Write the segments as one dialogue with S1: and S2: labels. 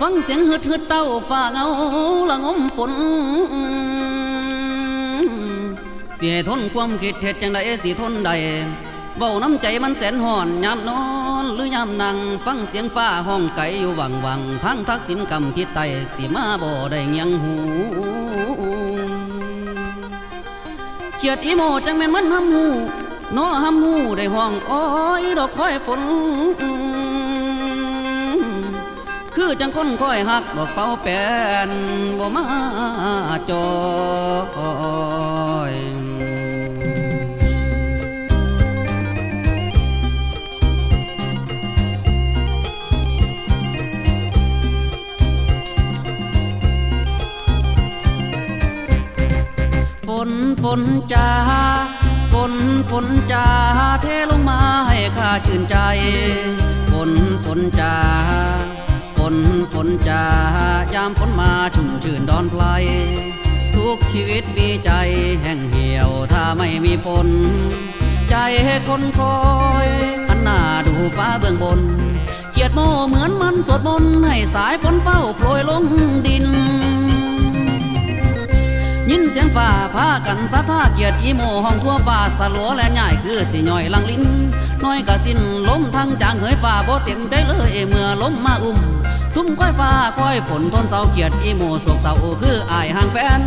S1: ฟังเสียงฮึดฮึดเต้าฝ่าเงาละงมฝนเสียทนความคิดเหตุจังใดสิทนใดเบาน้ำใจมันแสนห่อนยามนอนหรือยามนั่งฟังเสียงฟ้าห้องไก่อยู่วังวังทั้งทักษิณกรรมทิศไตสิมาบ่ได้เงียงหูเขียดอีโมจังแม่นมันห้ำหูน้อหำหูได้ห้องอ้อยดอกคอยฝน คือจังคนคอยหักดอกเป่าแปนบ่มาจอยฝนฝนจ้าฝนฝนจ้าเทลงมาให้ข้าชื่นใจ ฝนฝนจ้า ฝนจายามฝนมาชุ่มชื่นดอนไพลทุกชีวิตมีใจแห้งเหี่ยวถ้าไม่มีฝน ใจให้คนคอยอันหน้าดูฟ้าเบื้องบน เกียดโมเหมือนมันสวดมนต์ให้สายฝนเฝ้าโปรยลงดิน ยินเสียงฟ้าพากันสะท่าเกียรติอีโมห้องทั่วฟ้าสลัวและใหญ่คือสิย่อยลังลิ้น น้อยกะสิ้นลมทั้งจางเหยฟ้าบ่เต็มได้เลยเมื่อลมมาอุ้มซุ้มค่อยฟ้าค่อยฝนทนเศร้าเกียรติอีโมโศกเศร้าคืออายห่างแฟน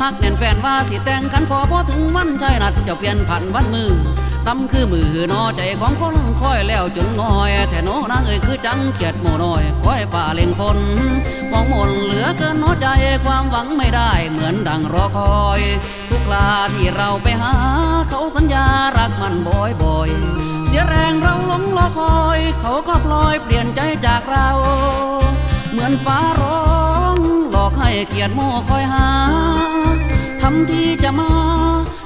S1: หักแน่นแฟนว่าสิแต่งกันขอพอถึงวันชายนัดจ้าเปลี่ยนผันวันมือตำคือมือนอใจของคนค่อยแล้วจนน้อยแต่โนนางเอ้ยคือจังเกียรติโมน้อยค่อยฟ้าเล็งฝนมองมนเหลือเกินหัวใจความหวังไม่ได้เหมือนดังรอคอย ทุกลาที่เราไปหา เขาสัญญารักมันบ่อยบ่ ก็พลอยเปลี่ยนใจจากเรา เหมือนฟ้าร้องหลอกให้เกียรติโมคอยหาทำที่จะมา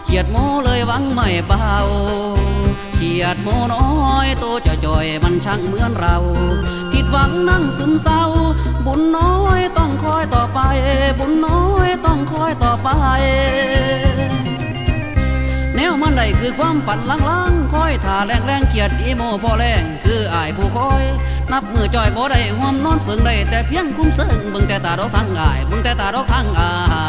S1: เกียรติโมเลยวังไม่เบาเกียรติโมน้อยโตจะจ่อยมันช่างเหมือนเรา ผิดหวังนั่งซึมเศร้า บุญน้อยต้องคอยต่อไป บุญน้อยต้องคอยต่อไป วมันได้คือความฝันลังๆคอยท่าแรงแรงๆเกียดอีโมพอแรงคืออายผู้คอย นับมือจอยบ่ได้ห่วมนอนเพิ่งได้แต่เพียงคุ้มเสิงเบิ่งแต่ตาดอกทางอายเบิ่งแต่ตาดอกทางอาย